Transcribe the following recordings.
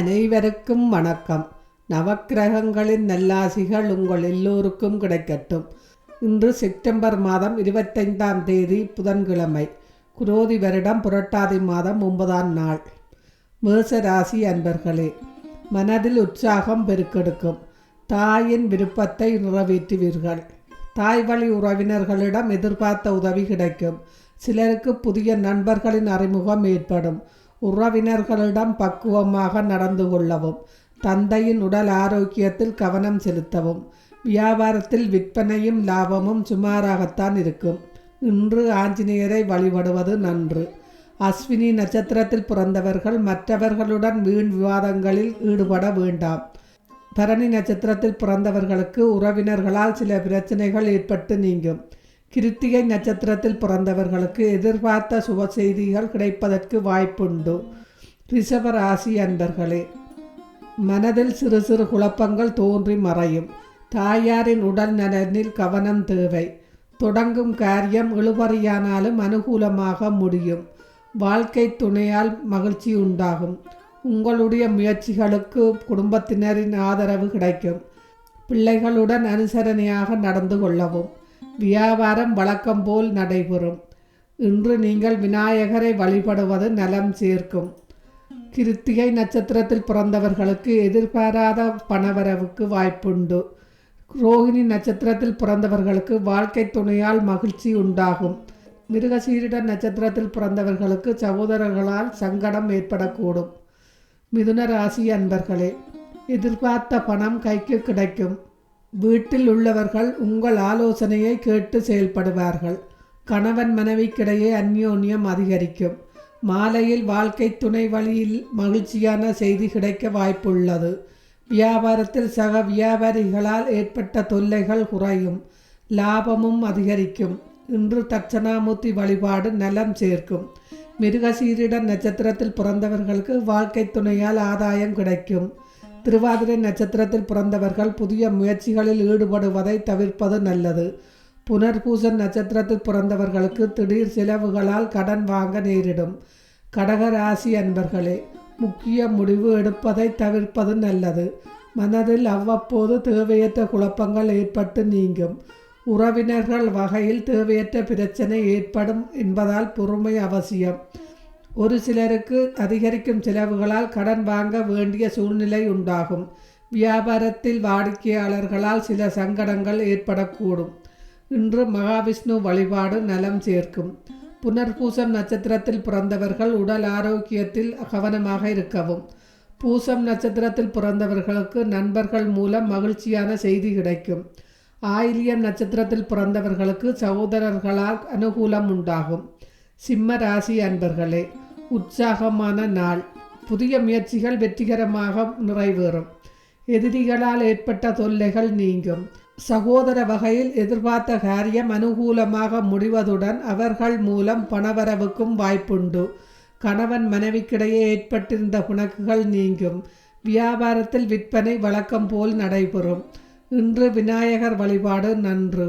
அனைவருக்கும் வணக்கம். நவக்கிரகங்களின் நல்லாசிகள் உங்கள் எல்லோருக்கும் கிடைக்கட்டும். இன்று செப்டம்பர் மாதம் இருபத்தைந்தாம் தேதி புதன்கிழமை குரோதி வருடம் புரட்டாதி மாதம் ஒன்பதாம் நாள். மேச ராசி அன்பர்களே மனதில் உற்சாகம் பெருக்கெடுக்கும். தாயின் விருப்பத்தை நிறைவேற்றுவீர்கள். தாய் வழி உறவினர்களிடம் எதிர்பார்த்த உதவி கிடைக்கும். சிலருக்கு புதிய நண்பர்களின் அறிமுகம் ஏற்படும். உறவினர்களிடம் பக்குவமாக நடந்து கொள்ளவும் தந்தையின் உடல் ஆரோக்கியத்தில் கவனம் செலுத்தவும் வியாபாரத்தில் விற்பனையும் லாபமும் சுமாராகத்தான் இருக்கும். இன்று ஆஞ்சநேயரை வழிபடுவது நன்று. அஸ்வினி நட்சத்திரத்தில் பிறந்தவர்கள் மற்றவர்களுடன் வீண் விவாதங்களில் ஈடுபட வேண்டாம். பரணி நட்சத்திரத்தில் பிறந்தவர்களுக்கு உறவினர்களால் சில பிரச்சனைகள் ஏற்பட்டு நீங்கும். கிருத்திகை நட்சத்திரத்தில் பிறந்தவர்களுக்கு எதிர்பார்த்த சுப செய்திகள் கிடைப்பதற்கு வாய்ப்புண்டு. ரிஷப ராசி அன்பர்களே மனதில் சிறு சிறு குழப்பங்கள் தோன்றி மறையும். தாயாரின் உடல் நலனில் கவனம் தேவை. தொடங்கும் காரியம் இழுபறியானாலும் அனுகூலமாக முடியும். வாழ்க்கை துணையால் மகிழ்ச்சி உண்டாகும். உங்களுடைய முயற்சிகளுக்கு குடும்பத்தினரின் ஆதரவு கிடைக்கும். பிள்ளைகளுடன் அனுசரணையாக நடந்து கொள்ளவும். வியாபாரம் வழக்கம் போல் நடைபெறும். இன்று நீங்கள் விநாயகரை வழிபடுவது நலம் சேர்க்கும். கிருத்திகை நட்சத்திரத்தில் பிறந்தவர்களுக்கு எதிர்பாராத பணவரவுக்கு வாய்ப்புண்டு. ரோகிணி நட்சத்திரத்தில் பிறந்தவர்களுக்கு வாழ்க்கை துணையால் மகிழ்ச்சி உண்டாகும். மிருகசீரிட நட்சத்திரத்தில் பிறந்தவர்களுக்கு சகோதரர்களால் சங்கடம் ஏற்படக்கூடும். மிதுன ராசி அன்பர்களே எதிர்பார்த்த பணம் கைக்கு கிடைக்கும். வீட்டில் உள்ளவர்கள் உங்கள் ஆலோசனையை கேட்டு செயல்படுவார்கள். கணவன் மனைவிக்கிடையே அந்யோன்யம் அதிகரிக்கும். மாலையில் வாழ்க்கை துணை வழியில் மகிழ்ச்சியான செய்தி கிடைக்க வாய்ப்புள்ளது. வியாபாரத்தில் சக வியாபாரிகளால் ஏற்பட்ட தொல்லைகள் குறையும். லாபமும் அதிகரிக்கும். இன்று தட்சணாமூர்த்தி வழிபாடு நலம் சேர்க்கும். மிருகசீரிட நட்சத்திரத்தில் பிறந்தவர்களுக்கு வாழ்க்கை துணையால் ஆதாயம் கிடைக்கும். திருவாதிரை நட்சத்திரத்தில் பிறந்தவர்கள் புதிய முயற்சிகளில் ஈடுபடுவதை தவிர்ப்பது நல்லது. புனர்பூசன் நட்சத்திரத்தில் பிறந்தவர்களுக்கு திடீர் செலவுகளால் கடன் வாங்க நேரிடும். கடக ராசி அன்பர்களே முக்கிய முடிவு எடுப்பதை தவிர்ப்பது நல்லது. மனதில் அவ்வப்போது தேவையற்ற குழப்பங்கள் ஏற்பட்டு நீங்கும். உறவினர்கள் வகையில் தேவையற்ற பிரச்சனை ஏற்படும் என்பதால் பொறுமை அவசியம். ஒரு சிலருக்கு அதிகரிக்கும் செலவுகளால் கடன் வாங்க வேண்டிய சூழ்நிலை உண்டாகும். வியாபாரத்தில் வாடிக்கையாளர்களால் சில சங்கடங்கள் ஏற்படக்கூடும். இன்று மகாவிஷ்ணு வழிபாடு நலம் சேர்க்கும். புனர்பூசம் நட்சத்திரத்தில் பிறந்தவர்கள் உடல் ஆரோக்கியத்தில் கவனமாக இருக்கவும். பூசம் நட்சத்திரத்தில் பிறந்தவர்களுக்கு நண்பர்கள் மூலம் மகிழ்ச்சியான செய்தி கிடைக்கும். ஆயிலியம் நட்சத்திரத்தில் பிறந்தவர்களுக்கு சகோதரர்களால் அனுகூலம் உண்டாகும். சிம்ம ராசி அன்பர்களே உற்சாகமான நாள். புதிய முயற்சிகள் வெற்றிகரமாக நிறைவேறும். எதிரிகளால் ஏற்பட்ட தொல்லைகள் நீங்கும். சகோதர வகையில் எதிர்பார்த்த காரியம் அனுகூலமாக முடிவதுடன் அவர்கள் மூலம் பணவரவுக்கும் வாய்ப்புண்டு. கணவன் மனைவிக்கிடையே ஏற்பட்டிருந்த புணக்குகள் நீங்கும். வியாபாரத்தில் விற்பனை வழக்கம் போல் நடைபெறும். இன்று விநாயகர் வழிபாடு நன்று.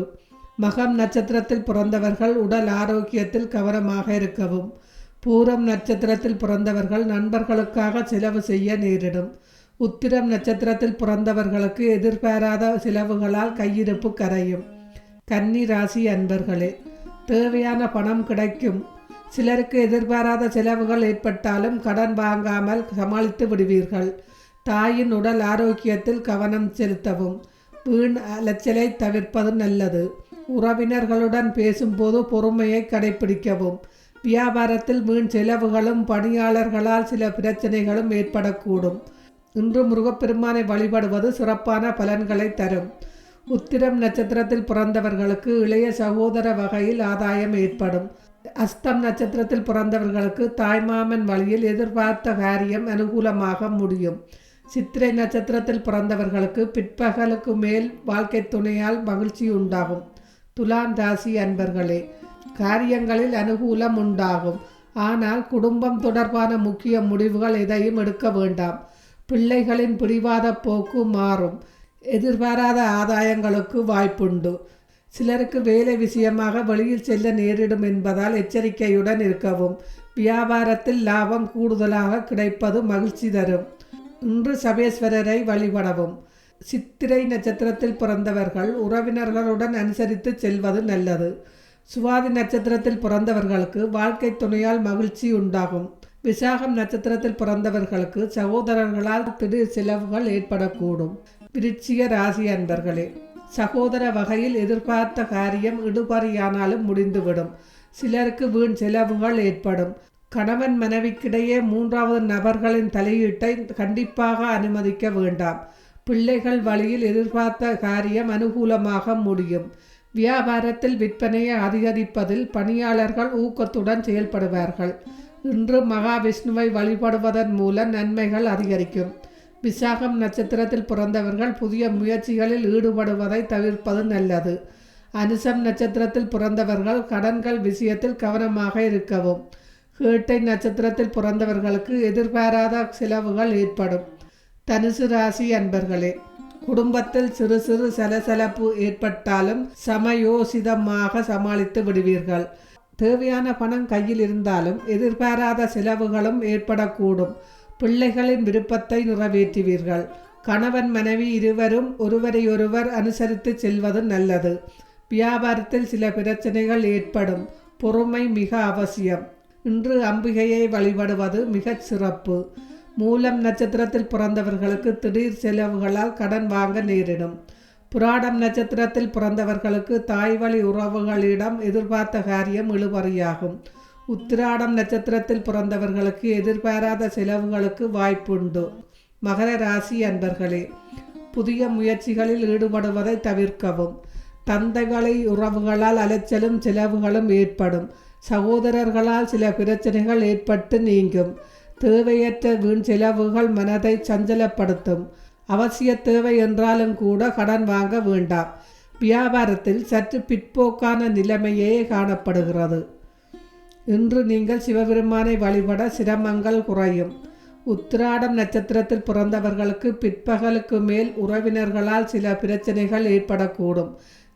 மகம் நட்சத்திரத்தில் பிறந்தவர்கள் உடல் ஆரோக்கியத்தில் கவனமாக இருக்கவும். பூரம் நட்சத்திரத்தில் பிறந்தவர்கள் நண்பர்களுக்காக செலவு செய்ய நேரிடும். உத்திரம் நட்சத்திரத்தில் பிறந்தவர்களுக்கு எதிர்பாராத செலவுகளால் கையிருப்பு கரையும். கன்னி ராசி அன்பர்களே தேவையான பணம் கிடைக்கும். சிலருக்கு எதிர்பாராத செலவுகள் ஏற்பட்டாலும் கடன் வாங்காமல் சமாளித்து விடுவீர்கள். தாயின் உடல் ஆரோக்கியத்தில் கவனம் செலுத்தவும் வீண் அலைச்சலை தவிர்ப்பது நல்லது. உறவினர்களுடன் பேசும்போது பொறுமையை கடைபிடிக்கவும் வியாபாரத்தில் வீண் செலவுகளும் பணியாளர்களால் சில பிரச்சனைகளும் ஏற்படக்கூடும். இன்று முருகப்பெருமானை வழிபடுவது சிறப்பான பலன்களை தரும். உத்திரம் நட்சத்திரத்தில் பிறந்தவர்களுக்கு இளைய சகோதர வகையில் ஆதாயம் ஏற்படும். அஸ்தம் நட்சத்திரத்தில் பிறந்தவர்களுக்கு தாய்மாமன் வழியில் எதிர்பார்த்த காரியம் அனுகூலமாக முடியும். சித்திரை நட்சத்திரத்தில் பிறந்தவர்களுக்கு பிற்பகலுக்கு மேல் வாழ்க்கை துணையால் மகிழ்ச்சி உண்டாகும். துலாம் ராசி அன்பர்களே காரியங்களில் அனுகூலம் உண்டாகும் ஆனால் குடும்பம் தொடர்பான முக்கிய முடிவுகள் எதையும் எடுக்க வேண்டாம். பிள்ளைகளின் பிடிவாத போக்கு மாறும். எதிர்பாராத ஆதாயங்களுக்கு வாய்ப்புண்டு. சிலருக்கு வேலை விஷயமாக வெளியில் செல்ல நேரிடும் என்பதால் எச்சரிக்கையுடன் இருக்கவும். வியாபாரத்தில் லாபம் கூடுதலாக கிடைப்பது மகிழ்ச்சி தரும். இன்று சபேஸ்வரரை வழிபடவும். சித்திரை நட்சத்திரத்தில் பிறந்தவர்கள் உறவினர்களுடன் அனுசரித்து செல்வது நல்லது. சுவாதி நட்சத்திரத்தில் பிறந்தவர்களுக்கு வாழ்க்கை துணையால் மகிழ்ச்சி உண்டாகும். விசாகம் நட்சத்திரத்தில் பிறந்தவர்களுக்கு சகோதரர்களால் திடீர் செலவுகள் ஏற்படக்கூடும். விருச்சிக ராசி அன்பர்களே சகோதர வகையில் எதிர்பார்த்த காரியம் இடுபறியானாலும் முடிந்துவிடும். சிலருக்கு வீண் செலவுகள் ஏற்படும். கணவன் மனைவிக்கிடையே மூன்றாவது நபர்களின் தலையீட்டை கண்டிப்பாக அனுமதிக்க வேண்டாம். பிள்ளைகள் வழியில் எதிர்பார்த்த காரியம் அனுகூலமாக முடியும். வியாபாரத்தில் விற்பனையை அதிகரிப்பதில் பணியாளர்கள் ஊக்கத்துடன் செயல்படுவார்கள். இன்று மகாவிஷ்ணுவை வழிபடுவதன் மூலம் நன்மைகள் அதிகரிக்கும். விசாகம் நட்சத்திரத்தில் பிறந்தவர்கள் புதிய முயற்சிகளில் ஈடுபடுவதை தவிர்ப்பது நல்லது. அனுசம் நட்சத்திரத்தில் பிறந்தவர்கள் கடன்கள் விஷயத்தில் கவனமாக இருக்கவும். கேட்டை நட்சத்திரத்தில் பிறந்தவர்களுக்கு எதிர்பாராத செலவுகள் ஏற்படும். தனுசு ராசி அன்பர்களே குடும்பத்தில் சிறு சிறு சலசலப்பு ஏற்பட்டாலும் சமயோசிதமாக சமாளித்து விடுவீர்கள். தேவையான பணம் கையில் இருந்தாலும் எதிர்பாராத செலவுகளும் ஏற்படக்கூடும். பிள்ளைகளின் விருப்பத்தை நிறைவேற்றுவீர்கள். கணவன் மனைவி இருவரும் ஒருவரையொருவர் அனுசரித்து செல்வது நல்லது. வியாபாரத்தில் சில பிரச்சனைகள் ஏற்படும். பொறுமை மிக அவசியம். இன்று அம்பிகையை வழிபடுவது மிகச் சிறப்பு. மூலம் நட்சத்திரத்தில் பிறந்தவர்களுக்கு திடீர் செலவுகளால் கடன் வாங்க நேரிடும். புராடம் நட்சத்திரத்தில் பிறந்தவர்களுக்கு தாய் வழி உறவுகளிடம் எதிர்பார்த்த காரியம் இழுபறியாகும். உத்திராடம் நட்சத்திரத்தில் பிறந்தவர்களுக்கு எதிர்பாராத செலவுகளுக்கு வாய்ப்புண்டு. மகர ராசி அன்பர்களே புதிய முயற்சிகளில் ஈடுபடுவதை தவிர்க்கவும். தந்தைகளை உறவுகளால் அலைச்சலும் செலவுகளும் ஏற்படும். சகோதரர்களால் சில பிரச்சனைகள் ஏற்பட்டு நீங்கும். தேவையற்ற வீண் செலவுகள் மனதை சஞ்சலப்படுத்தும். அவசிய தேவை என்றாலும் கூட கடன் வாங்க வேண்டாம். வியாபாரத்தில் சற்று பிற்போக்கான நிலைமையே காணப்படுகிறது. இன்று நீங்கள் சிவபெருமானை வழிபட சிரமங்கள் குறையும். உத்திராடம் நட்சத்திரத்தில் பிறந்தவர்களுக்கு பிற்பகலுக்கு மேல் உறவினர்களால் சில பிரச்சனைகள் ஏற்படக்கூடும்.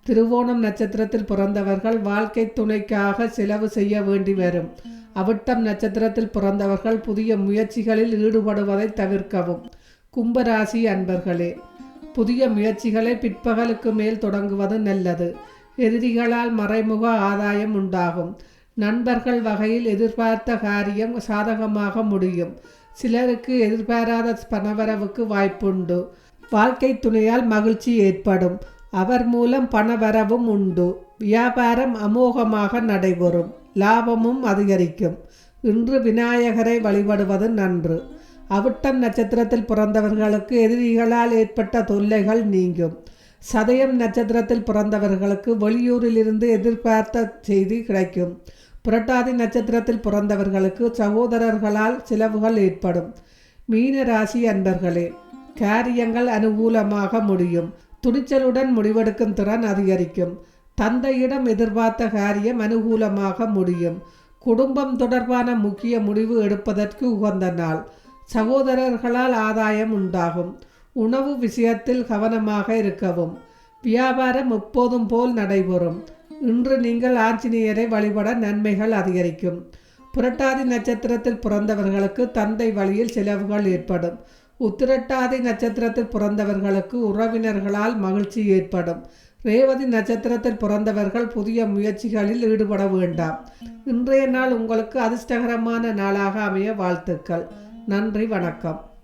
திருவோணம் நட்சத்திரத்தில் பிறந்தவர்கள் வாழ்க்கை துணைக்காக செலவு செய்ய வேண்டி வரும். அவிட்டம் நட்சத்திரத்தில் பிறந்தவர்கள் புதிய முயற்சிகளில் ஈடுபடுவதை தவிர்க்கவும். கும்பராசி அன்பர்களே புதிய முயற்சிகளை பிற்பகலுக்கு மேல் தொடங்குவது நல்லது. எதிரிகளால் மறைமுக ஆதாயம் உண்டாகும். நண்பர்கள் வகையில் எதிர்பார்த்த காரியம் சாதகமாக முடியும். சிலருக்கு எதிர்பாராத பணவரவுக்கு வாய்ப்புண்டு. வாழ்க்கை துணையால் மகிழ்ச்சி ஏற்படும். அவர் மூலம் பணவரவும் உண்டு. வியாபாரம் அமோகமாக நடைபெறும். லாபமும் அதிகரிக்கும். இன்று விநாயகரை வழிபடுவது நன்று. அவிட்டம் நட்சத்திரத்தில் பிறந்தவர்களுக்கு எதிரிகளால் ஏற்பட்ட தொல்லைகள் நீங்கும். சதயம் நட்சத்திரத்தில் பிறந்தவர்களுக்கு வெளியூரிலிருந்து எதிர்பார்த்த செய்தி கிடைக்கும். புரட்டாதி நட்சத்திரத்தில் பிறந்தவர்களுக்கு சகோதரர்களால் செலவுகள் ஏற்படும். மீன ராசி அன்பர்களே காரியங்கள் அனுகூலமாக முடியும். துணிச்சலுடன் முடிவெடுக்கும் திறன் அதிகரிக்கும். தந்தையிடம் எதிர்பார்த்த காரியம் அனுகூலமாக முடியும். குடும்பம் தொடர்பான முக்கிய முடிவு எடுப்பதற்கு உகந்த நாள். சகோதரர்களால் ஆதாயம் உண்டாகும். உணவு விஷயத்தில் கவனமாக இருக்கவும். வியாபாரம் எப்போதும் போல் நடைபெறும். இன்று நீங்கள் ஆஞ்சநேயரை வழிபட நன்மைகள் அதிகரிக்கும். புரட்டாதி நட்சத்திரத்தில் பிறந்தவர்களுக்கு தந்தை வழியில் செலவுகள் ஏற்படும். உத்திரட்டாதி நட்சத்திரத்தில் பிறந்தவர்களுக்கு உறவினர்களால் மகிழ்ச்சி ஏற்படும். ரேவதி நட்சத்திரத்தில் பிறந்தவர்கள் புதிய முயற்சிகளில் ஈடுபட வேண்டாம். இன்றைய நாள் உங்களுக்கு அதிர்ஷ்டகரமான நாளாக அமைய வாழ்த்துக்கள். நன்றி வணக்கம்.